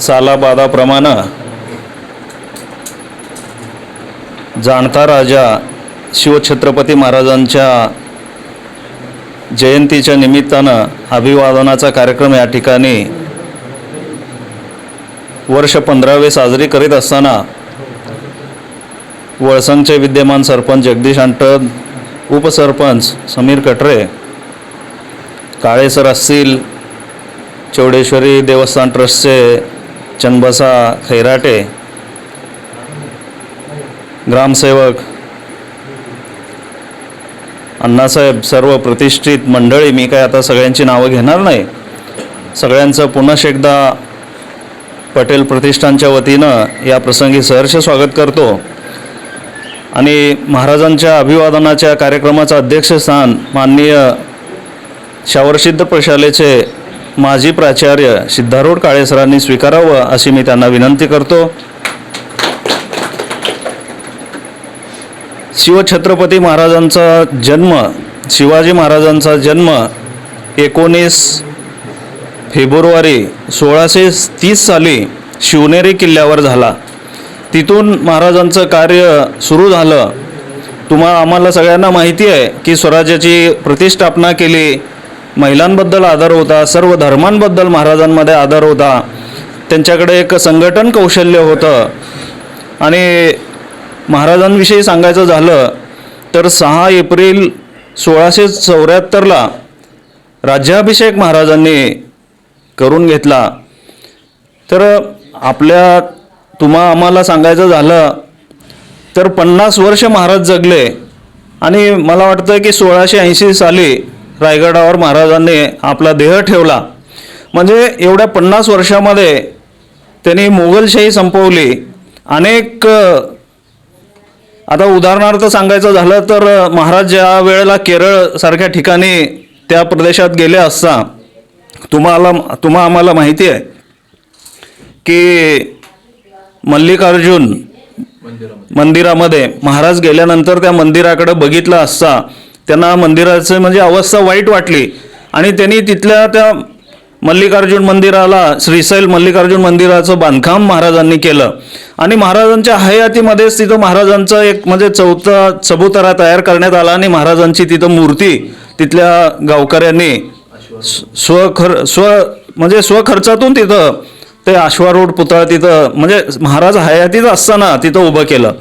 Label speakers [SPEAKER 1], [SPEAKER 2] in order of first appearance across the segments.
[SPEAKER 1] सालाबादाप्रमाणे जाणता राजा शिवछत्रपती महाराजांच्या जयंतीच्या निमित्तानं अभिवादनाचा कार्यक्रम या ठिकाणी वर्ष पंधरावे साजरी करीत असताना वळसंगचे विद्यमान सरपंच जगदीश आंटद उपसरपंच समीर कटरे काळेसर असतील चौडेश्वरी देवस्थान ट्रस्टचे चंदबसा खैराटे ग्रामसेवक अण्णासाहेब सर्व प्रतिष्ठित मंडळी मी काय आता सगळ्यांची नावं घेणार नाही. सगळ्यांचं पुनश एकदा पटेल प्रतिष्ठानच्या वतीनं या प्रसंगी सहर्ष स्वागत करतो. आणि महाराजांच्या अभिवादनाच्या कार्यक्रमाचं अध्यक्षस्थान माननीय शावरसिद्ध प्रशालेचे माजी प्राचार्य सिद्धारूढ काळेसरांनी स्वीकारावं अशी मी त्यांना विनंती करतो. शिवछत्रपती महाराजांचा जन्म शिवाजी महाराजांचा जन्म एकोणीस फेब्रुवारी सोळाशे तीस साली शिवनेरी किल्ल्यावर झाला. तिथून महाराजांचं कार्य सुरू झालं. तुम्हा आम्हाला सगळ्यांना माहिती आहे की स्वराज्याची प्रतिष्ठापना केली. महिलांबद्दल आदर होता सर्व धर्मांबद्दल महाराजांमध्ये आदर होता. त्यांच्याकडे एक संघटन कौशल्य होतं. आणि महाराजांविषयी सांगायचं झालं तर सहा एप्रिल सोळाशे चौऱ्याहत्तरला राज्याभिषेक महाराजांनी करून घेतला. तर आपल्या तुम्हा आम्हाला सांगायचं झालं तर पन्नास वर्ष महाराज जगले. आणि मला वाटतं की सोळाशे ऐंशी साली रायगडावर महाराजांनी आपला देह ठेवला. म्हणजे एवढ्या पन्नास वर्षामध्ये त्यांनी मोगलशाही संपवली. अनेक आता उदाहरणार्थ सांगायचं झालं तर महाराज ज्या वेळेला केरळसारख्या ठिकाणी त्या प्रदेशात गेले असता तुम्हाला तुम्हा आम्हाला माहिती आहे की मल्लिकार्जुन मंदिरामध्ये महाराज गेल्यानंतर त्या मंदिराकडे बघितलं असता त्यांना मंदिराचं म्हणजे अवस्था वाईट वाटली. आणि त्यांनी तिथल्या त्या मल्लिकार्जुन मंदिराला श्रीशैल मल्लिकार्जुन मंदिराचं बांधकाम महाराजांनी केलं. आणि महाराजांच्या हयातीमध्येच तिथं महाराजांचा एक म्हणजे चौथा चबुतरा तयार करण्यात आला आणि महाराजांची तिथं मूर्ती तिथल्या गावकऱ्यांनी स्वखर स्व म्हणजे स्वखर्चातून तिथं ते आश्वारूढ पुतळा तिथं म्हणजे महाराज हयातीत असताना तिथं उभं केलं.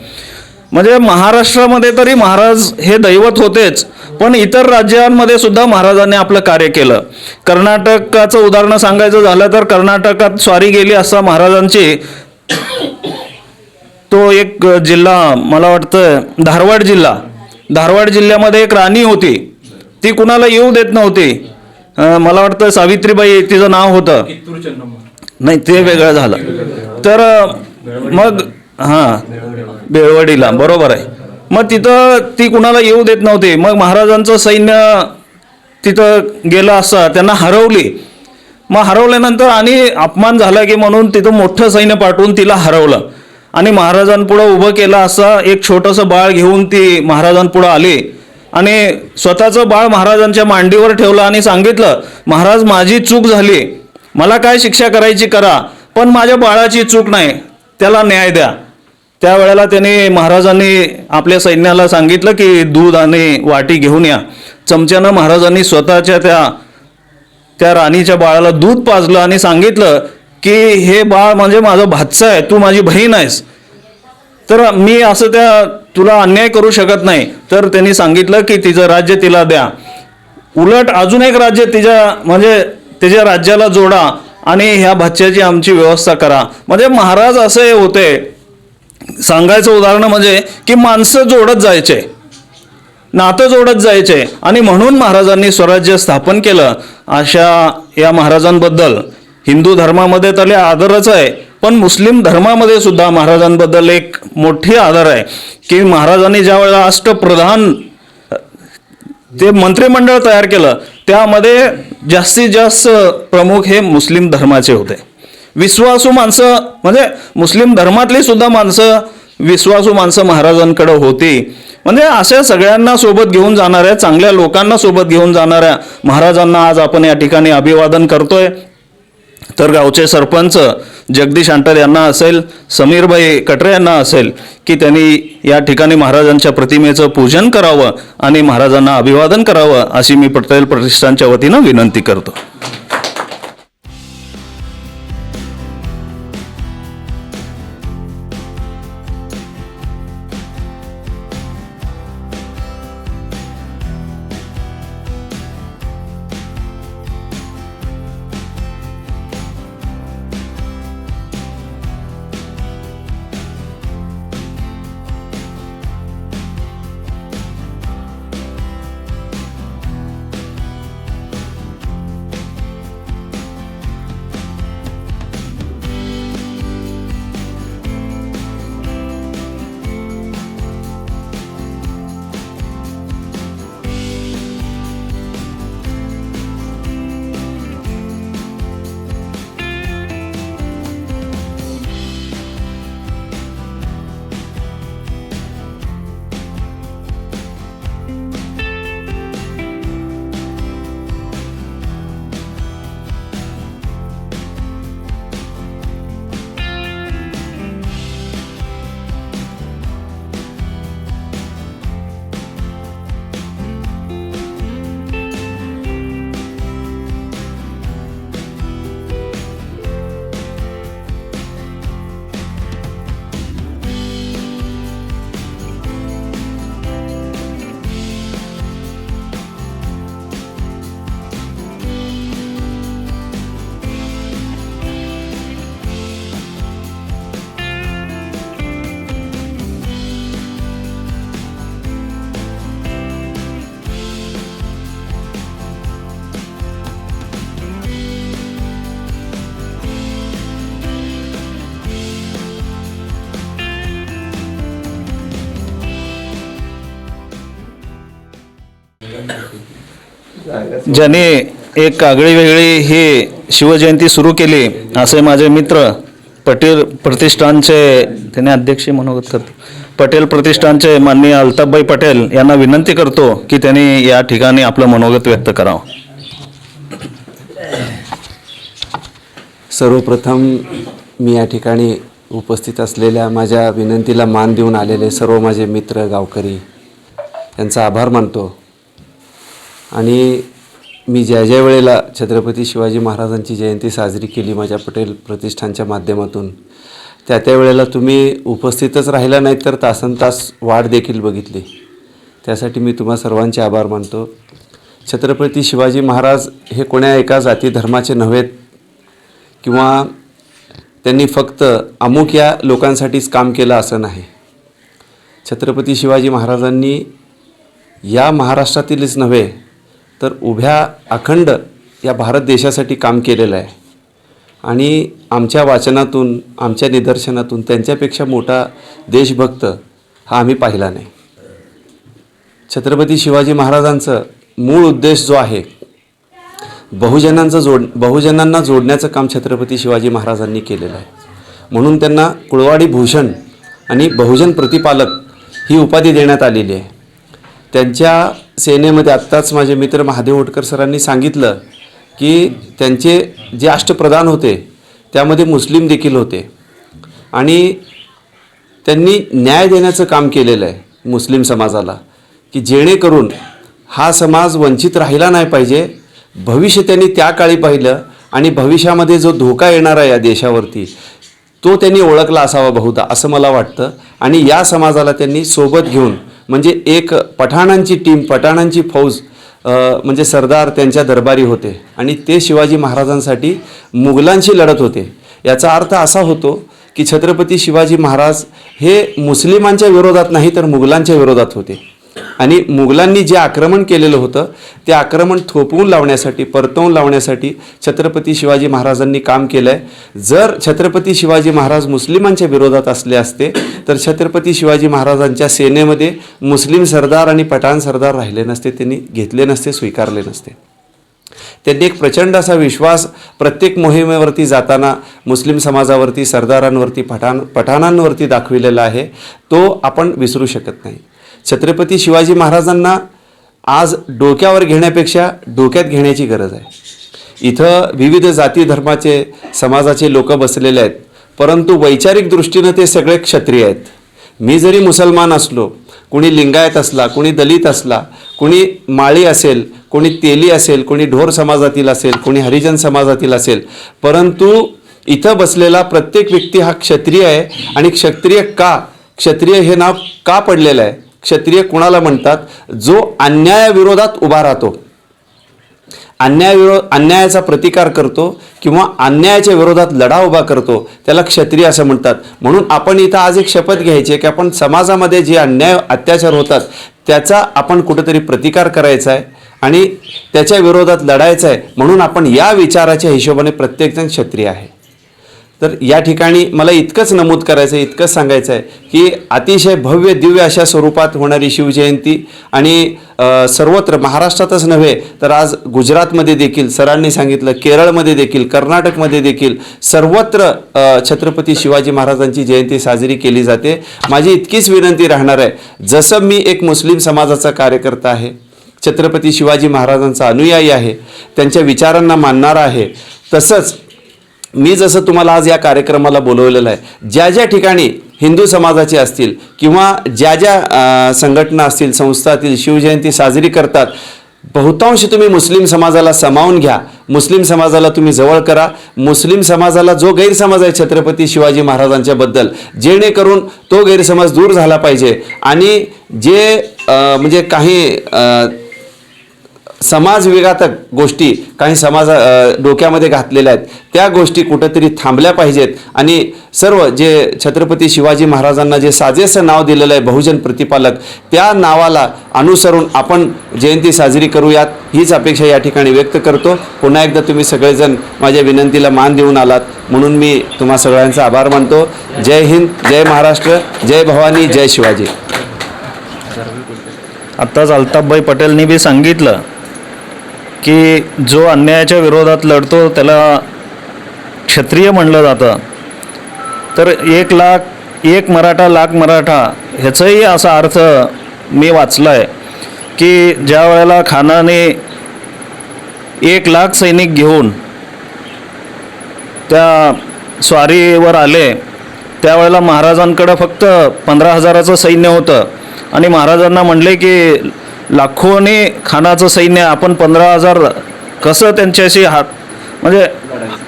[SPEAKER 1] म्हणजे महाराष्ट्रामध्ये तरी महाराज हे दैवत होतेच पण इतर राज्यांमध्ये सुद्धा महाराजांनी आपलं कार्य केलं. कर्नाटकाचं उदाहरण सांगायचं झालं तर कर्नाटकात स्वारी गेली असता महाराजांची तो एक जिल्हा मला वाटतं धारवाड जिल्हा. धारवाड जिल्ह्यामध्ये एक राणी होती. ती कुणाला येऊ देत नव्हती. मला वाटतं सावित्रीबाई तिचं नाव होतं. नाही ते वेगळं झालं. तर मग हां. बेळवडीला बरोबर आहे. मग तिथं ती कुणाला येऊ देत नव्हती. मग महाराजांचं सैन्य तिथं गेलं असं त्यांना हरवली. मग हरवल्यानंतर आणि अपमान झाला की म्हणून तिथं मोठं सैन्य पाठवून तिला हरवलं. आणि महाराजांपुढं उभं केलं असं एक छोटंसं बाळ घेऊन ती महाराजांपुढं आली. आणि स्वतःचं बाळ महाराजांच्या मांडीवर ठेवलं आणि सांगितलं महाराज माझी चूक झाली. मला काय शिक्षा करायची करा पण माझ्या बाळाची चूक नाही. त्याला न्याय द्या. त्यावेळेला त्यांनी महाराजांनी आपल्या सैन्याला सांगितलं की दूध आणि वाटी घेऊन या. चमच्यानं महाराजांनी स्वतःच्या त्या त्या राणीच्या बाळाला दूध पाजलं आणि सांगितलं की हे बाळ म्हणजे माझं भातचं आहे तू माझी बहीण आहेस. तर मी असं त्या तुला अन्याय करू शकत नाही. तर त्यांनी सांगितलं की तिचं राज्य तिला द्या. उलट अजून एक राज्य तिच्या म्हणजे तिच्या राज्याला जोडा आणि ह्या भाच्याची आमची व्यवस्था करा. म्हणजे महाराज असे होते. सांगायचं उदाहरण म्हणजे की माणसं जोडत जायचे. नातं जोडत जायचे. आणि म्हणून महाराजांनी स्वराज्य स्थापन केलं. अशा या महाराजांबद्दल हिंदू धर्मामध्ये त्याला आदरच आहे. पण मुस्लिम धर्मामध्ये सुद्धा महाराजांबद्दल एक मोठी आदर आहे. की महाराजांनी ज्या वेळेला अष्टप्रधान ते मंत्रिमंडळ तयार केलं त्यामध्ये जास्तीत जास्त प्रमुख हे मुस्लिम धर्माचे होते. विश्वासू माणसं म्हणजे मुस्लिम धर्मातली सुद्धा माणसं विश्वासू माणसं महाराजांकडे होती. म्हणजे अशा सगळ्यांना सोबत घेऊन जाणाऱ्या चांगल्या लोकांना सोबत घेऊन जाणाऱ्या महाराजांना आज आपण या ठिकाणी अभिवादन करतोय. तर गावचे सरपंच जगदीश अंटर यांना असेल समीरभाई कटरे यांना असेल की त्यांनी या ठिकाणी महाराजांच्या प्रतिमेचं पूजन करावं आणि महाराजांना अभिवादन करावं अशी मी पटेल प्रतिष्ठानच्या वतीनं विनंती करतो. ज्याने एक आगळी वेगळी ही शिवजयंती सुरू केली असे माझे मित्र पटेल प्रतिष्ठानचे त्याने अध्यक्ष मनोगत करतो पटेल प्रतिष्ठानचे माननीय अल्ताफभाई पटेल यांना विनंती करतो की त्यांनी या ठिकाणी आपलं मनोगत व्यक्त करावं.
[SPEAKER 2] सर्वप्रथम मी या ठिकाणी उपस्थित असलेल्या माझ्या विनंतीला मान देऊन आलेले सर्व माझे मित्र गावकरी यांचा आभार मानतो. आणि मी ज्या ज्या वेळेला छत्रपती शिवाजी महाराजांची जयंती साजरी केली माझ्या पटेल प्रतिष्ठानच्या माध्यमातून त्या त्या वेळेला तुम्ही उपस्थितच राहिला नाही तर तासन तास वाढ देखील बघितली. त्यासाठी मी तुम्हा सर्वांचे आभार मानतो. छत्रपती शिवाजी महाराज हे कोण्या एका जाती धर्माचे नव्हेत किंवा त्यांनी फक्त अमुक या लोकांसाठीच काम केलं असं नाही. छत्रपती शिवाजी महाराजांनी या महाराष्ट्रातीलच नव्हे तर उभ्या अखंड या भारत देशासाठी काम केलेलं आहे. आणि आमच्या वाचनातून आमच्या निदर्शनातून त्यांच्यापेक्षा मोठा देशभक्त हा आम्ही पाहिला नाही. छत्रपती शिवाजी महाराजांचं मूळ उद्देश जो आहे बहुजनांचं जोड बहुजनांना जोडण्याचं काम छत्रपती शिवाजी महाराजांनी केलेलं आहे. म्हणून त्यांना कुळवाडी भूषण आणि बहुजन प्रतिपालक ही उपाधी देण्यात आलेली आहे. त्यांच्या सेनेमध्ये आत्ताच माझे मित्र महादेव होटकर सरांनी सांगितलं की त्यांचे जे अष्टप्रधान होते त्यामध्ये मुस्लिम देखील होते. आणि त्यांनी न्याय देण्याचं काम केलेलं आहे मुस्लिम समाजाला की जेणेकरून हा समाज वंचित राहिला नाही पाहिजे. भविष्य त्यांनी त्या काळी पाहिलं आणि भविष्यामध्ये जो धोका येणार आहे या देशावरती तो त्यांनी ओळखला असावा बहुधा असं मला वाटतं. आणि या समाजाला त्यांनी सोबत घेऊन म्हणजे एक पठाणांची टीम पठाणांची फौज म्हणजे सरदार त्यांच्या दरबारी होते. आणि ते शिवाजी महाराजांसाठी मुघलांशी लढत होते. याचा अर्थ असा होतो की छत्रपती शिवाजी महाराज हे मुस्लिमांच्या विरोधात नाही तर मुघलांच्या विरोधात होते. आणि मुघलांनी जे आक्रमण केलेलं होतं ते आक्रमण थोपवून लावण्यासाठी परतवून लावण्यासाठी छत्रपती शिवाजी महाराजांनी काम केलं आहे जर छत्रपती शिवाजी महाराज मुस्लिमांच्या विरोधात असले असते तर छत्रपती शिवाजी महाराजांच्या सेनेमध्ये मुस्लिम सरदार आणि पठाण सरदार राहिले नसते त्यांनी घेतले नसते स्वीकारले नसते. त्यांनी एक प्रचंड असा विश्वास प्रत्येक मोहिमेवरती जाताना मुस्लिम समाजावरती सरदारांवरती पठाण पठाणांवरती दाखविलेला आहे. तो आपण विसरू शकत नाही. छत्रपती शिवाजी महाराजांना आज डोक्यावर घेण्यापेक्षा डोक्यात घेण्याची गरज आहे. इथं विविध जाती धर्माचे समाजाचे लोक बसलेले आहेत. परंतु वैचारिक दृष्टीनं ते सगळे क्षत्रिय आहेत. मी जरी मुसलमान असलो कुणी लिंगायत असला कुणी दलित असला कुणी माळी असेल कुणी तेली असेल कुणी ढोर समाजातील असेल कुणी हरिजन समाजातील असेल परंतु इथं बसलेला प्रत्येक व्यक्ती हा क्षत्रिय आहे. आणि क्षत्रिय का? क्षत्रिय हे नाव का पडलेलं आहे? क्षत्रिय कुणाला म्हणतात? जो अन्यायाविरोधात उभा राहतो. अन्यायविरोध अन्यायाचा प्रतिकार करतो किंवा अन्यायाच्या विरोधात लढा उभा करतो त्याला क्षत्रिय असं म्हणतात. म्हणून आपण इथं आज एक शपथ घ्यायची आहे की आपण समाजामध्ये जे अन्याय अत्याचार होतात त्याचा आपण कुठेतरी प्रतिकार करायचा आहे आणि त्याच्या विरोधात लढायचं आहे. म्हणून आपण या विचाराच्या हिशोबाने प्रत्येकजण क्षत्रिय आहे. तर या ठिकाणी मला इतकंच नमूद करायचं आहे इतकंच सांगायचं आहे की अतिशय भव्य दिव्य अशा स्वरूपात होणारी शिवजयंती आणि सर्वत्र महाराष्ट्रातच नव्हे तर आज गुजरातमध्ये देखील सरांनी सांगितलं केरळमध्ये देखील कर्नाटकमध्ये देखील सर्वत्र छत्रपती शिवाजी महाराजांची जयंती साजरी केली जाते. माझी इतकीच विनंती राहणार आहे जसं मी एक मुस्लिम समाजाचा कार्यकर्ता आहे छत्रपती शिवाजी महाराजांचा अनुयायी आहे त्यांच्या विचारांना मानणारा आहे तसंच मी जसं तुम्हाला आज या कार्यक्रमाला बोलवलेलं आहे ज्या ज्या ठिकाणी हिंदू समाजाचे असतील किंवा ज्या ज्या संघटना असतील संस्थातील शिवजयंती साजरी करतात बहुतांश तुम्ही मुस्लिम समाजाला सामावून घ्या. मुस्लिम समाजाला तुम्ही जवळ करा. मुस्लिम समाजाला जो गैरसमज आहे छत्रपती शिवाजी महाराजांच्या बद्दल जेणेकरून तो गैरसमज दूर झाला पाहिजे. आणि जे म्हणजे काही समाजविघातक समाज विघातक गोष्टी काही समाज डोक्यामध्ये घातलेल्या आहेत त्या गोष्टी कुठंतरी थांबल्या पाहिजेत. आणि सर्व जे छत्रपती शिवाजी महाराजांना जे साजेसं नाव दिलेलं आहे बहुजन प्रतिपालक त्या नावाला अनुसरून आपण जयंती साजरी करूयात हीच अपेक्षा या ठिकाणी व्यक्त करतो. पुन्हा एकदा तुम्ही सगळेजण माझ्या विनंतीला मान देऊन आलात म्हणून मी तुम्हा सगळ्यांचा आभार मानतो. जय हिंद जय महाराष्ट्र जय भवानी जय शिवाजी.
[SPEAKER 1] आत्ताच अल्ताफभाई पटेलनी बी सांगितलं की जो अन्यायाच्या विरोधात लढतो त्याला क्षत्रिय म्हणलं जातं. तर एक लाख एक मराठा लाख मराठा ह्याचाही असा अर्थ मी वाचला आहे की ज्या वेळेला खानाने एक लाख सैनिक घेऊन त्या स्वारीवर आले त्यावेळेला महाराजांकडं फक्त पंधरा हजाराचं सैन्य होतं. आणि महाराजांना म्हणले की लाखोनी खानाचं सैन्य आपण पंधरा हजार कसं त्यांच्याशी हात म्हणजे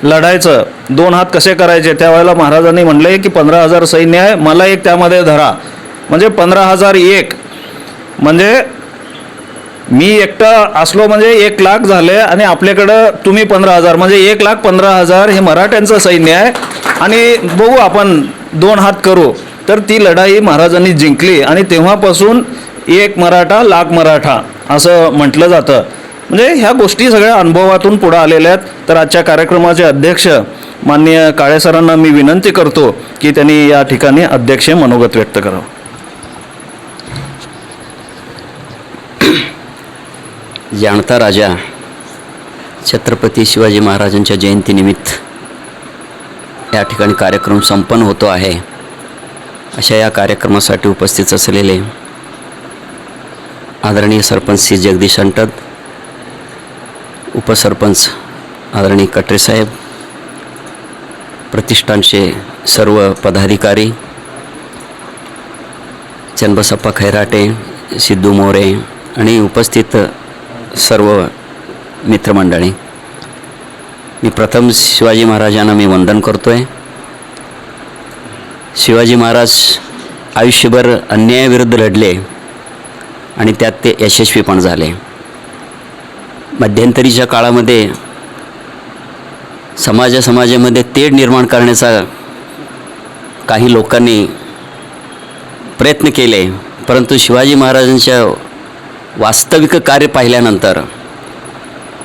[SPEAKER 1] लढायचं दोन हात कसे करायचे त्यावेळेला महाराजांनी म्हणले की पंधरा हजार सैन्य आहे मला एक त्यामध्ये धरा. म्हणजे पंधरा हजार एक. म्हणजे मी एकटा असलो म्हणजे एक लाख झाले आणि आपल्याकडं तुम्ही पंधरा हजार म्हणजे एक लाख पंधरा हजार हे मराठ्यांचं सैन्य आहे. आणि बघू आपण दोन हात करू. तर ती लढाई महाराजांनी जिंकली आणि तेव्हापासून एक मराठा लाख मराठा असं म्हटलं जातं. म्हणजे ह्या गोष्टी सगळ्या अनुभवातून पुढं आलेल्या आहेत. तर आजच्या कार्यक्रमाचे अध्यक्ष माननीय काळे सरांना मी विनंती करतो की त्यांनी या ठिकाणी अध्यक्ष मनोगत व्यक्त करावं.
[SPEAKER 3] जाणता राजा छत्रपती शिवाजी महाराजांच्या जयंतीनिमित्त या ठिकाणी कार्यक्रम संपन्न होतो आहे. अशा या कार्यक्रमासाठी उपस्थित असलेले आदरणीय सरपंच श्री जगदीश अंटद उपसरपंच आदरणीय कटरे साहेब प्रतिष्ठानचे सर्व पदाधिकारी चन्नबसप्पा खैराटे सिद्धू मोरे आणि उपस्थित सर्व मित्रमंडळी. मी प्रथम शिवाजी महाराजांना मी वंदन करतो आहे शिवाजी महाराज आयुष्यभर अन्यायाविरुद्ध लढले. आणि त्यात ते यशस्वी पण झाले. मध्यंतरीच्या काळामध्ये समाजासमाजामध्ये तेढ निर्माण करण्याचा काही लोकांनी प्रयत्न केले परंतु शिवाजी महाराजांच्या वास्तविक कार्य पाहिल्यानंतर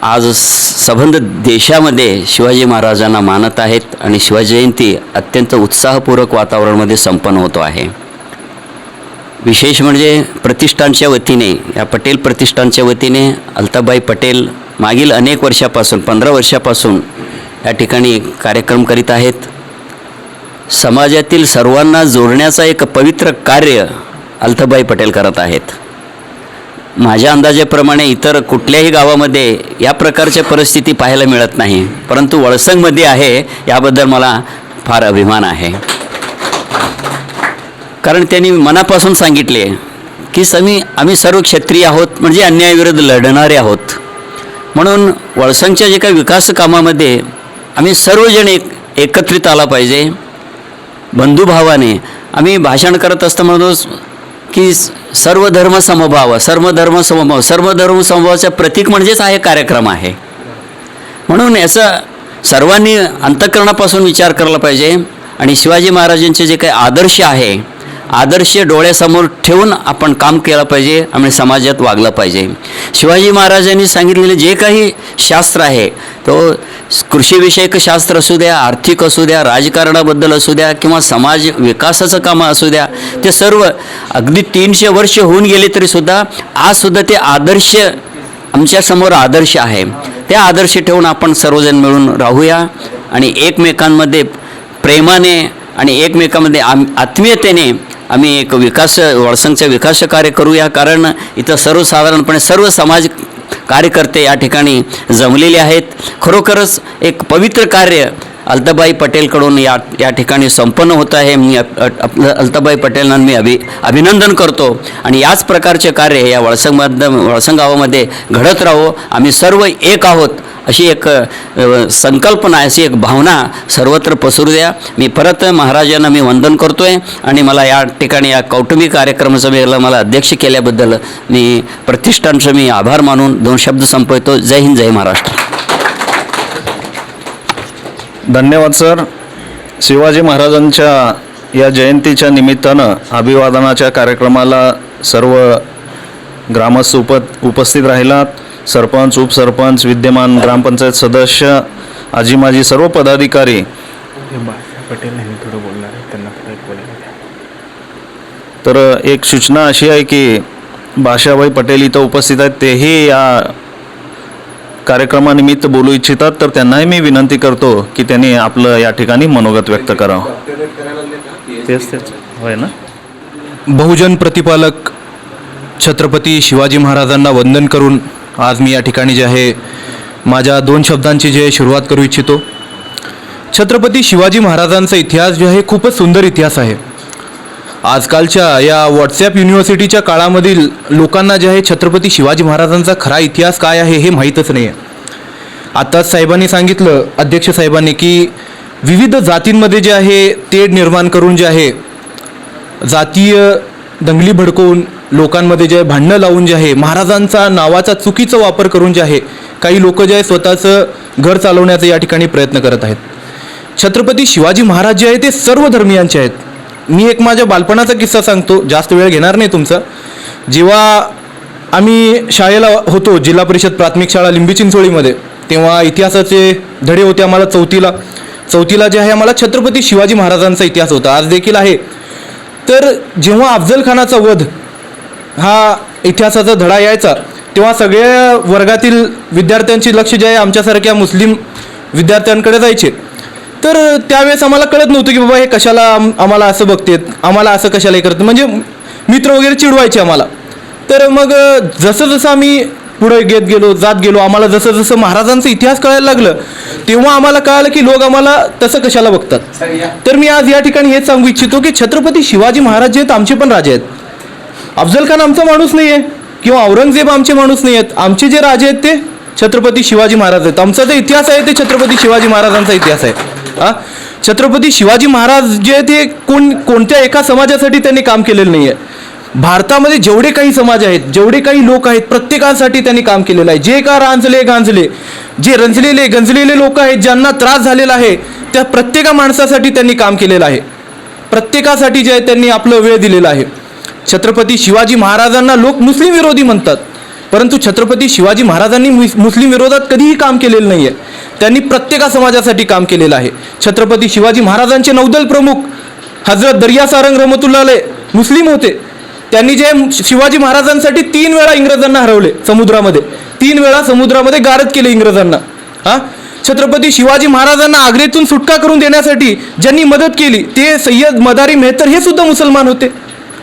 [SPEAKER 3] आज संबंध देशामध्ये शिवाजी महाराजांना मानत आहेत आणि शिवजयंती अत्यंत उत्साहपूर्वक वातावरणामध्ये संपन्न होतो आहे. विशेष म्हणजे प्रतिष्ठानच्या वतीने या पटेल प्रतिष्ठानच्या वतीने अल्ताबाई पटेल मागील अनेक वर्षापासून पंधरा वर्षापासून या ठिकाणी कार्यक्रम करीत आहेत. समाजातील सर्वांना जोडण्याचा एक पवित्र कार्य अल्ताबाई पटेल करत आहेत. माझ्या अंदाजेप्रमाणे इतर कुठल्याही गावामध्ये या प्रकारच्या परिस्थिती पाहायला मिळत नाही परंतु वळसंगमध्ये आहे याबद्दल मला फार अभिमान आहे. कारण त्यांनी मनापासून सांगितले की समी आम्ही सर्व क्षत्रिय आहोत म्हणजे अन्यायाविरुद्ध लढणारे आहोत. म्हणून वळसंगच्या जे काही विकास कामामध्ये आम्ही सर्वजण एक एकत्रित आला पाहिजे. बंधुभावाने आम्ही भाषण करत असताना म्हणतो की सर्व धर्म समभाव सर्व धर्म समभाव सर्व धर्म समभावाचं प्रतीक म्हणजेच हा कार्यक्रम आहे. म्हणून याचा सर्वांनी अंतकरणापासून विचार करायला पाहिजे. आणि शिवाजी महाराजांचे जे काही आदर्श आहे आदर्श डोळ्यासमोर ठेवून आपण काम केलं पाहिजे आणि समाजात वागलं पाहिजे. शिवाजी महाराजांनी सांगितलेले जे काही शास्त्र आहे तो कृषीविषयक शास्त्र असू द्या आर्थिक असू द्या राजकारणाबद्दल असू द्या किंवा समाज विकासाचं कामं असू द्या ते सर्व अगदी तीनशे वर्ष होऊन गेले तरीसुद्धा आजसुद्धा ते आदर्श आमच्यासमोर आदर्श आहे. त्या आदर्श ठेवून आपण सर्वजण मिळून राहूया आणि एकमेकांमध्ये प्रेमाने आणि एकमेकांमध्ये आम आत्मीयतेने आम्ही एक विकास वळसंगचं विकास कार्य करूया. कारण इथं सर्वसाधारणपणे सर्व समाज कार्यकर्ते या ठिकाणी जमलेले आहेत. खरोखरच एक पवित्र कार्य अल्ताबाई पटेलकडून या या ठिकाणी संपन्न होत आहे. मी आपलं अल्ताबाई पटेलांना मी अभि अभिनंदन करतो. आणि याच प्रकारचे कार्य या वळसंगमध्ये वळसंग गावामध्ये घडत राहो. आम्ही सर्व एक आहोत. अशी एक संकल्पना अशी एक भावना सर्वत्र पसरू द्या. मी परत महाराजांना मी वंदन करतो आहे आणि मला या ठिकाणी या कौटुंबिक कार्यक्रमाचं मला अध्यक्ष केल्याबद्दल मी प्रतिष्ठानचं मी आभार मानून दोन शब्द संपवतो. जय हिंद जय महाराष्ट्र.
[SPEAKER 1] धन्यवाद सर. शिवाजी महाराजांच्या या जयंतीच्या निमित्तानं अभिवादनाच्या कार्यक्रमाला सर्व ग्रामस्थ उप उपस्थित राहिलात. सरपंच उपसरपंच विद्यमान ग्रामपंचायत सदस्य आजी माजी सर्व पदाधिकारी.
[SPEAKER 4] पटेल यांनी थोडं बोलणार आहे त्यांना.
[SPEAKER 1] तर एक सूचना अशी आहे की भाषाबाई पटेल इथं उपस्थित आहेत तेही या कार्यक्रमानिमित्त बोलू इच्छितात तर त्यांनाही मी विनंती करतो की त्यांनी आपलं या ठिकाणी मनोगत व्यक्त करावं. तेच तेच. होय ना?
[SPEAKER 5] बहुजन प्रतिपालक छत्रपती शिवाजी महाराजांना वंदन करून आज मी या ठिकाणी जे आहे माझ्या दोन शब्दांची जे सुरुवात करू इच्छितो. छत्रपती शिवाजी महाराजांचा इतिहास जो आहे खूपच सुंदर इतिहास आहे. आजकालच्या या व्हॉट्सॲप युनिव्हर्सिटीच्या काळामधील लोकांना जे आहे छत्रपती शिवाजी महाराजांचा खरा इतिहास काय आहे हे माहीतच नाही आहे आत्ताच साहेबांनी सांगितलं अध्यक्ष साहेबांनी की विविध जातींमध्ये जे आहे तेढ निर्माण करून जे आहे जातीय दंगली भडकवून लोकांमध्ये जे भांडणं लावून जे आहे महाराजांचा नावाचा चुकीचा वापर करून जे आहे काही लोक जे आहे स्वतःचं घर चालवण्याचा या ठिकाणी प्रयत्न करत आहेत. छत्रपती शिवाजी महाराज जे आहे ते सर्व धर्मियांचे आहेत. मी एक माझ्या बालपणाचा किस्सा सांगतो जास्त वेळ घेणार नाही तुमचा. जेव्हा आम्ही शाळेला होतो जिल्हा परिषद प्राथमिक शाळा लिंबी चिंचोळीमध्ये तेव्हा इतिहासाचे धडे होते आम्हाला चौथीला. चौथीला जे आहे आम्हाला छत्रपती शिवाजी महाराजांचा इतिहास होता. आज देखील आहे. तर जेव्हा अफजल खानाचा वध हा इतिहासाचा धडा यायचा तेव्हा सगळ्या वर्गातील विद्यार्थ्यांची लक्ष जे आहे आमच्यासारख्या मुस्लिम विद्यार्थ्यांकडे जायचे. तर त्यावेळेस आम्हाला कळत नव्हतं की बाबा हे कशाला आम्हाला असं बघतेत आम्हाला असं कशाला हे करत म्हणजे मित्र वगैरे चिडवायचे आम्हाला. तर मग जसं जसं आम्ही पुढे घेत गेलो जात गेलो आम्हाला जसं जसं महाराजांचा इतिहास कळायला लागलं तेव्हा आम्हाला कळालं की लोक आम्हाला तसं कशाला बघतात. तर मी आज या ठिकाणी हेच सांगू इच्छितो की छत्रपती शिवाजी महाराज जे आहेत आमचे पण राजे आहेत. अफजल खान आमचा माणूस नाही आहे किंवा औरंगजेब आमचे माणूस नाही आहेत. आमचे जे राजे आहेत ते छत्रपती शिवाजी महाराज आहेत. आमचा जो इतिहास आहे ते छत्रपती शिवाजी महाराजांचा इतिहास आहे. हा? छत्रपती शिवाजी महाराज जे आहेत ते कोण कोणत्या एका समाजासाठी त्यांनी काम केलेलं नाही आहे भारतामध्ये जेवढे काही समाज आहेत जेवढे काही लोक आहेत प्रत्येकासाठी त्यांनी काम केलेलं आहे. जे का रांजले गांजले जे रंजलेले गंजलेले लोक आहेत ज्यांना त्रास झालेला आहे त्या प्रत्येका माणसासाठी त्यांनी काम केलेलं आहे. प्रत्येकासाठी जे आहे त्यांनी आपलं वेळ दिलेला आहे. छत्रपती शिवाजी महाराजांना लोक मुस्लिम विरोधी म्हणतात. परंतु छत्रपती शिवाजी महाराजांनी मुस- मुस्लिम विरोधात कधीही काम केलेलं नाही आहे त्यांनी प्रत्येका समाजासाठी काम केलेलं आहे. छत्रपती शिवाजी महाराजांचे नौदल प्रमुख हजरत दर्या सारंग रमतुल्लाले मुस्लिम होते. त्यांनी जे शिवाजी महाराजांसाठी तीन वेळा इंग्रजांना हरवले समुद्रामध्ये. तीन वेळा समुद्रामध्ये गारद केले इंग्रजांना. हा? छत्रपती शिवाजी महाराजांना आग्रेतून सुटका करून देण्यासाठी ज्यांनी मदत केली ते सय्यद मदारी मेहतर हे सुद्धा मुसलमान होते.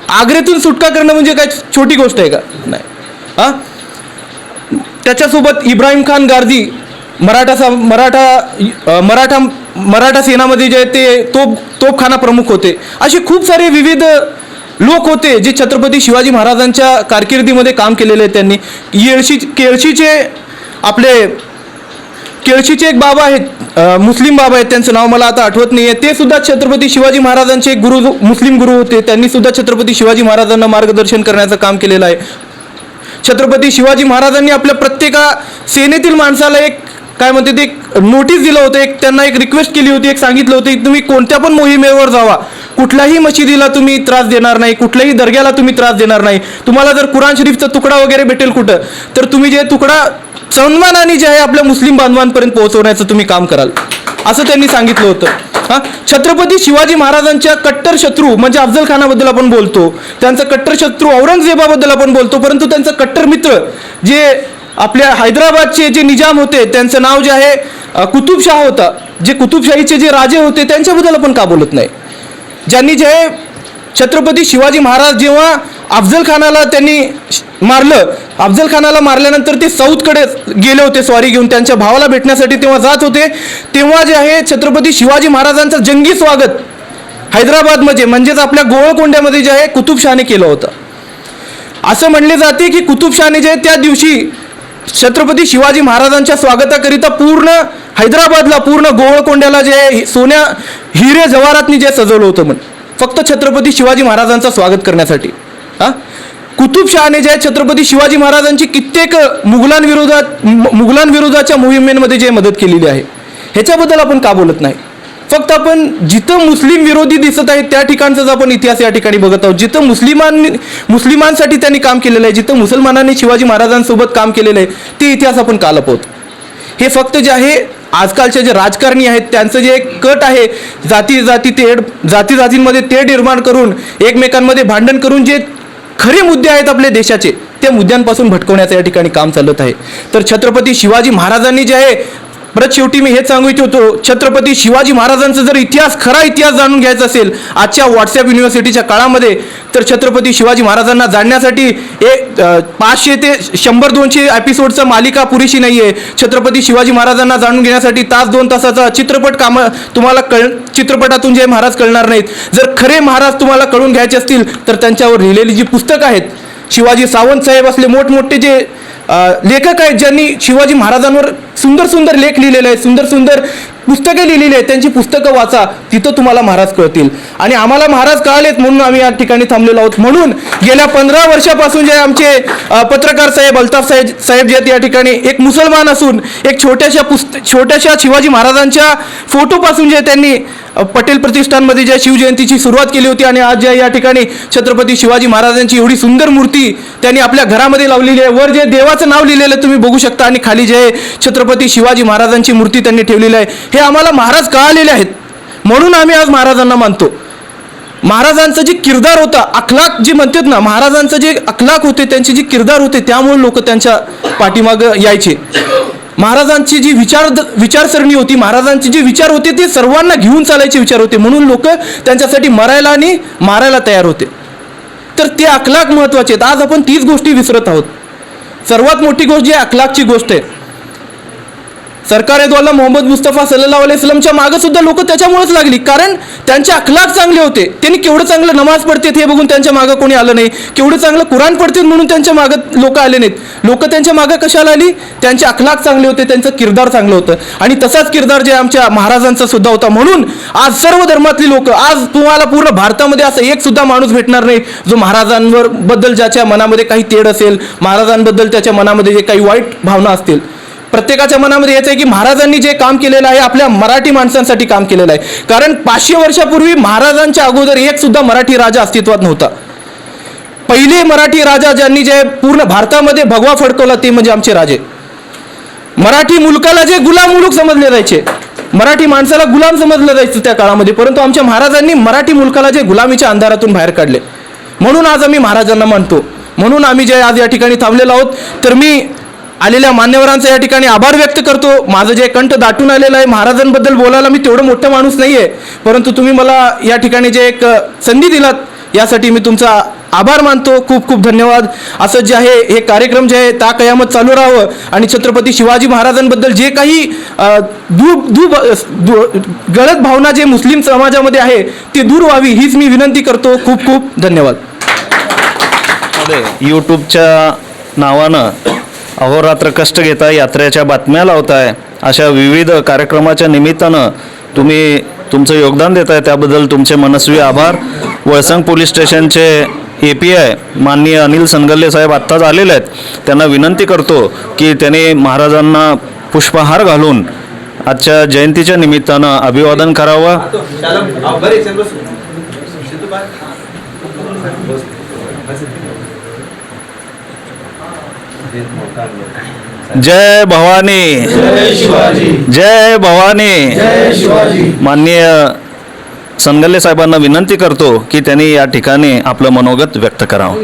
[SPEAKER 5] आग्रेतून सुटका करणं म्हणजे काय? छोटी गोष्ट आहे का? नाही. हां? त्याच्यासोबत इब्राहिम खान गार्दी मराठा सा मराठा मराठा मराठा सेनामध्ये जे ते तोप तोपखाना प्रमुख होते. असे खूप सारे विविध लोक होते जे छत्रपती शिवाजी महाराजांच्या कारकिर्दीमध्ये काम केलेले आहेत त्यांनी. येळशी केळशीचे आपले केळशीचे एक बाबा आहेत मुस्लिम बाबा आहेत त्यांचं नाव मला आता आठवत नाही आहे ते सुद्धा छत्रपती शिवाजी महाराजांचे एक गुरु मुस्लिम गुरु होते. त्यांनी सुद्धा छत्रपती शिवाजी महाराजांना मार्गदर्शन करण्याचं काम केलेलं आहे. छत्रपती शिवाजी महाराजांनी आपल्या प्रत्येका सेनेतील माणसाला एक काय म्हणते ते एक नोटीस दिलं होतं. एक त्यांना एक रिक्वेस्ट केली होती एक सांगितलं होतं की तुम्ही कोणत्या पण मोहिमेवर जावा. कुठल्याही मशिदीला तुम्ही त्रास देणार नाही कुठल्याही दर्ग्याला तुम्ही त्रास देणार नाही. तुम्हाला जर कुराण शरीफचा तुकडा वगैरे भेटेल कुठं तर तुम्ही जे तुकडा सन्मानाने जे आहे आपल्या मुस्लिम बांधवांपर्यंत पोहोचवण्याचं तुम्ही काम कराल. असं त्यांनी सांगितलं होतं. हा? छत्रपती शिवाजी महाराजांच्या कट्टर शत्रू म्हणजे अफजल खानाबद्दल आपण बोलतो. त्यांचा कट्टर शत्रू औरंगजेबाबद्दल आपण बोलतो परंतु त्यांचा कट्टर मित्र जे आपल्या हैदराबादचे जे निजाम होते त्यांचं नाव जे आहे कुतुबशाह होता. जे कुतुबशाहीचे जे राजे होते त्यांच्याबद्दल आपण का बोलत नाही? ज्यांनी जे छत्रपती शिवाजी महाराज जेव्हा अफजल खानाला त्यांनी मारलं अफजल खानाला मारल्यानंतर ते साऊथकडे गेले होते स्वारी घेऊन त्यांच्या भावाला भेटण्यासाठी तेव्हा जात होते तेव्हा जे आहे छत्रपती शिवाजी महाराजांचं जंगी स्वागत हैदराबादमध्ये म्हणजेच आपल्या गोळकोंड्यामध्ये जे आहे कुतुबशहाने केलं होतं. असं म्हणले जाते की कुतुबशहाने जे त्या दिवशी छत्रपती शिवाजी महाराजांच्या स्वागताकरिता पूर्ण हैदराबादला पूर्ण गोवळकोंड्याला जे आहे, सोन्या हिरे जवाहरातनी जे सजवलं होतं म्हण फक्त छत्रपती शिवाजी महाराजांचं स्वागत करण्यासाठी. हां? कुतुबशहाने जे आहे छत्रपती शिवाजी महाराजांची कित्येक मुघलांविरोधात मुघलांविरोधाच्या मोहिमेमध्ये जे मदत केलेली आहे ह्याच्याबद्दल आपण का बोलत नाही? फक्त आपण जिथं मुस्लिम विरोधी दिसत आहेत त्या ठिकाणचाच आपण इतिहास या ठिकाणी बघत आहोत. जिथं मुस्लिमांनी मुस्लिमांसाठी त्यांनी काम केलेलं आहे जिथं मुसलमानांनी शिवाजी महाराजांसोबत काम केलेलं आहे ते इतिहास आपण काल आहोत हे फक्त जे आहे आजकालचे जे राजकारणी आहेत त्यांचं जे एक कट आहे जाती जाती तेढ जाती जातींमध्ये तेढ निर्माण करून एकमेकांमध्ये भांडण करून जे खरे मुद्दे आहेत आपल्या देशाचे त्या मुद्द्यांपासून भटकवण्याचं या ठिकाणी काम चालत आहे. तर छत्रपती शिवाजी महाराजांनी जे आहे परत शेवटी मी हेच सांगू इच्छितो छत्रपती शिवाजी महाराजांचा जर इतिहास खरा इतिहास जाणून घ्यायचा असेल आजच्या व्हॉट्सअप युनिव्हर्सिटीच्या काळामध्ये तर छत्रपती शिवाजी महाराजांना जाणण्यासाठी एक पाचशे ते शंभर दोनशे एपिसोडचा मालिका पुरेशी नाही आहे छत्रपती शिवाजी महाराजांना जाणून घेण्यासाठी तास दोन तासाचा चित्रपट काम तुम्हाला कळ चित्रपटातून जे महाराज कळणार नाहीत. जर खरे महाराज तुम्हाला कळून घ्यायचे असतील तर त्यांच्यावर लिहिलेली जी पुस्तकं आहेत शिवाजी सावंत साहेब असले मोठमोठे जे लेखक आहेत ज्यांनी शिवाजी महाराजांवर सुंदर सुंदर लेख लिहिलेले आहेत सुंदर सुंदर पुस्तके लिहिलेली आहेत त्यांची पुस्तकं वाचा तिथं तुम्हाला महाराज कळतील. आणि आम्हाला महाराज कळालेत म्हणून आम्ही या ठिकाणी थांबलेलो आहोत. म्हणून गेल्या पंधरा वर्षापासून जे आमचे पत्रकार साहेब अल्ताफ साहेब साहेब जे आहेत या ठिकाणी एक मुसलमान असून एक छोट्याशा पुस्त छोट्याशा शिवाजी महाराजांच्या फोटोपासून जे त्यांनी पटेल प्रतिष्ठानमध्ये ज्या शिवजयंतीची सुरुवात केली होती आणि आज ज्या या ठिकाणी छत्रपती शिवाजी महाराजांची एवढी सुंदर मूर्ती त्यांनी आपल्या घरामध्ये लावलेली आहे. वर जे देवाचं नाव लिहिलेलं तुम्ही बघू शकता. आणि खाली जे छत्रपती शिवाजी महाराजांची मूर्ती त्यांनी ठेवलेली आहे हे आम्हाला महाराज कळालेले आहेत. म्हणून आम्ही आज महाराजांना मानतो. महाराजांचं जे किरदार होता अखलाक जे म्हणतात ना महाराजांचं जे अखलाक होते त्यांचे जे किरदार होते त्यामुळे लोक त्यांच्या पाठीमागं यायचे. महाराजांची जी विचार विचारसरणी होती महाराजांचे जे विचार होते ते सर्वांना घेऊन चालायचे विचार होते. म्हणून लोक त्यांच्यासाठी मरायला आणि मारायला तयार होते. तर ते अखलाक महत्त्वाचे आहेत. आज आपण तीच गोष्टी विसरत आहोत. सर्वात मोठी गोष्ट जी आहे अखलाकची गोष्ट आहे. सरकार द्वाला मोहम्मद मुस्तफा सल्लल्लाहु अलैहि वसल्लमच्या मागे सुद्धा लोक त्याच्यामुळेच लागली. कारण त्यांचे अखलाक चांगले होते. त्यांनी केवढं चांगलं नमाज पडतात हे बघून त्यांच्या मागं कोणी आलं नाही. केवढं चांगलं कुराण पडतात म्हणून त्यांच्या मागं लोक आले नाहीत. लोक त्यांच्या मागं कशाला आली? त्यांचे अखलाक चांगले होते त्यांचं किरदार चांगलं होतं. आणि तसाच किरदार जे आमच्या महाराजांचा सुद्धा होता. म्हणून आज सर्व धर्मातली लोक आज तुम्हाला पूर्ण भारतामध्ये असं एक सुद्धा माणूस भेटणार नाही जो महाराजांवर बद्दल ज्याच्या मनामध्ये काही तेढ असेल महाराजांबद्दल त्याच्या मनामध्ये जे काही वाईट भावना असतील. प्रत्येकाच्या मनामध्ये याचं आहे की महाराजांनी जे काम केलेलं आहे आपल्या मराठी माणसांसाठी काम केलेलं आहे. कारण पाचशे वर्षापूर्वी महाराजांच्या अगोदर एक सुद्धा मराठी राजा अस्तित्वात नव्हता. पहिले मराठी राजा ज्यांनी जे पूर्ण भारतामध्ये भगवा फडकवला ते म्हणजे आमचे राजे. मराठी मुलकाला जे गुलाम मुलूक समजले जायचे मराठी माणसाला गुलाम समजलं जायचं त्या काळामध्ये परंतु आमच्या महाराजांनी मराठी मुलकाला जे गुलामीच्या अंधारातून बाहेर काढले. म्हणून आज आम्ही महाराजांना मानतो. म्हणून आम्ही जे आज या ठिकाणी थांबलेलो आहोत तर मी आलेल्या मान्यवरांचा या ठिकाणी आभार व्यक्त करतो. माझं जे कंठ दाटून आलेलं आहे महाराजांबद्दल बोलायला मी तेवढं मोठं माणूस नाही आहे परंतु तुम्ही मला या ठिकाणी जे एक संधी दिलात यासाठी मी तुमचा आभार मानतो. खूप खूप धन्यवाद. असं जे आहे हे कार्यक्रम जे आहे ता कयामत चालू राहावं आणि छत्रपती शिवाजी महाराजांबद्दल जे काही दू दू गलत भावना जे मुस्लिम समाजामध्ये आहे ती दूर व्हावी हीच मी विनंती करतो. खूप खूप धन्यवाद.
[SPEAKER 1] यूट्यूबच्या नावानं अहोरात्र कष्ट घेता यात्रेच्या बातम्या लावताय अशा विविध कार्यक्रमाच्या निमित्तानं तुम्ही तुमचं योगदान देत आहे त्याबद्दल तुमचे मनस्वी आभार. वळसंग पोलीस स्टेशनचे ए पी आय माननीय अनिल सनगल्ले साहेब आत्ताच आलेले आहेत. त्यांना विनंती करतो की त्यांनी महाराजांना पुष्पहार घालून आजच्या जयंतीच्या निमित्तानं अभिवादन करावं. जय भवानी। जय भवानी। माननीय सनगल्ले साहेबांना विनंती करतो की त्यांनी या ठिकाणी आपलं मनोगत व्यक्त करावं.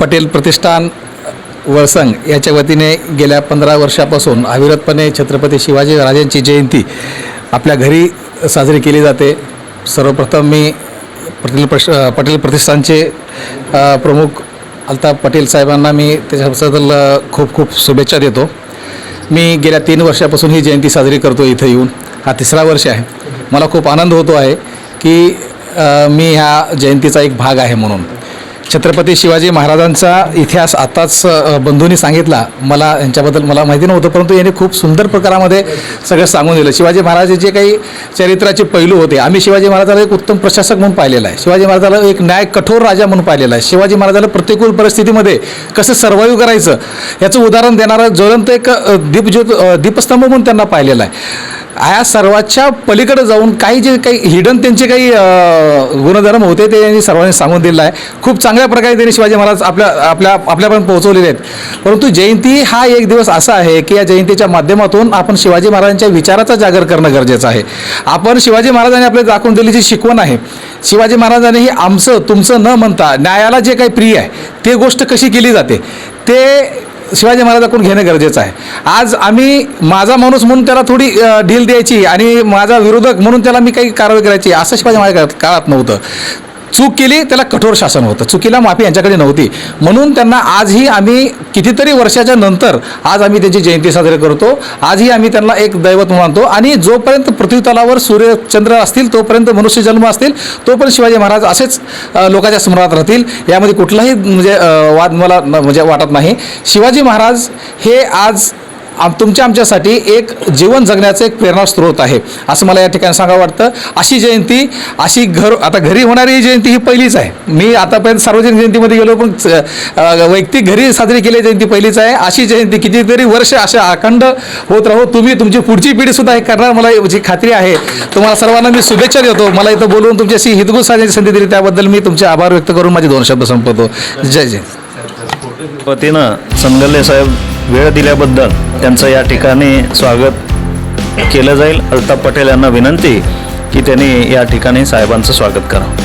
[SPEAKER 6] पटेल प्रतिष्ठान वळसंग याच्या वतीने गेल्या पंधरा वर्षापासून अविरतपणे छत्रपती शिवाजी राजांची जयंती आपल्या घरी साजरी केली जाते. सर्वप्रथम मी पटेल प्रश पटेल प्रतिष्ठानचे प्रमुख अल्ताफ पटेल साहेबांना मी त्याच्याबद्दल खूप खूप शुभेच्छा देतो. मी गेल्या तीन वर्षापासून ही जयंती साजरी करतो इथं येऊन. हा तिसरा वर्ष आहे. मला खूप आनंद होतो आहे की मी ह्या जयंतीचा एक भाग आहे म्हणून. छत्रपती शिवाजी महाराजांचा इतिहास आताच बंधूंनी सांगितला. मला यांच्याबद्दल मला माहिती नव्हतं परंतु यांनी खूप सुंदर प्रकारामध्ये सगळं सांगून दिलं. शिवाजी महाराजांचे जे काही चरित्राचे पैलू होते आम्ही शिवाजी महाराजाला एक उत्तम प्रशासक म्हणून पाहिलेला आहे. शिवाजी महाराजाला एक न्याय कठोर राजा म्हणून पाहिलेला आहे. शिवाजी महाराजाला प्रतिकूल परिस्थितीमध्ये कसं सर्वाईव्ह करायचं याचं उदाहरण देणारा ज्वलंत एक दीपज्योत दीपस्तंभ म्हणून त्यांना पाहिलेला आहे. ह्या सर्वाच्या पलीकडे जाऊन काही जे काही हिडन त्यांचे काही गुणधर्म होते ते यांनी सर्वांनी सांगून दिलेलं आहे. खूप चांगल्या प्रकारे त्यांनी शिवाजी महाराज आपल्या आपल्या आपल्यापर्यंत पोहोचवलेले आहेत. परंतु जयंती हा एक दिवस असा आहे की या जयंतीच्या माध्यमातून आपण शिवाजी महाराजांच्या विचाराचा जागर करणं गरजेचं आहे. आपण शिवाजी महाराजांनी आपल्याला दाखवून दिली जी शिकवण आहे शिवाजी महाराजांनी ही आमचं तुमचं न म्हणता न्यायाला जे काही प्रिय आहे ते गोष्ट कशी केली जाते ते शिवाजी महाराजाकडून घेणं गरजेचं आहे. आज आम्ही माझा माणूस म्हणून त्याला थोडी ढील द्यायची आणि माझा विरोधक म्हणून त्याला मी काही कारवाई करायची असं शिवाजी महाराज काळात नव्हतं. चूक केली त्याला कठोर शासन होतं. चुकीला माफी यांच्याकडे नव्हती. म्हणून त्यांना आजही आम्ही कितीतरी वर्षाच्या नंतर आज आम्ही त्यांची जयंती साजरी करतो. आजही आम्ही त्यांना एक दैवत मानतो आणि जोपर्यंत पृथ्वीतलावर सूर्यचंद्र असतील तोपर्यंत मनुष्य जन्म असतील तोपर्यंत शिवाजी महाराज असेच लोकांच्या स्मरणात राहतील. यामध्ये कुठलाही म्हणजे वाद मला म्हणजे वाटत नाही. शिवाजी महाराज हे आज आम तुमच्या आमच्यासाठी एक जीवन जगण्याचं एक प्रेरणास्त्रोत आहे. असं मला या ठिकाणी सांगावं वाटतं. अशी जयंती अशी घर आता घरी होणारी ही जयंती ही पहिलीच आहे. मी आतापर्यंत सार्वजनिक जयंतीमध्ये गेलो पण वैयक्तिक घरी साजरी केलेली जयंती पहिलीच आहे. अशी जयंती कितीतरी वर्ष अशा अखंड होत राहो. तुम्ही तुमची पुढची पिढीसुद्धा हे करणार मला जी खात्री आहे. तुम्हाला सर्वांना मी शुभेच्छा देतो. मला इथं बोलवून तुमच्याशी हितगुज साधण्याची संधी दिली. त्याबद्दल मी तुमचे आभार व्यक्त करून माझे दोन शब्द संपवतो. जय जय.
[SPEAKER 1] पतीनं संगल्ले साहेब वेळ दिल्याबद्दल त्यांचं या ठिकाणी स्वागत केलं जाईल. अल्ताफ पटेल यांना विनंती की त्यांनी या ठिकाणी साहेबांचं स्वागत करावं.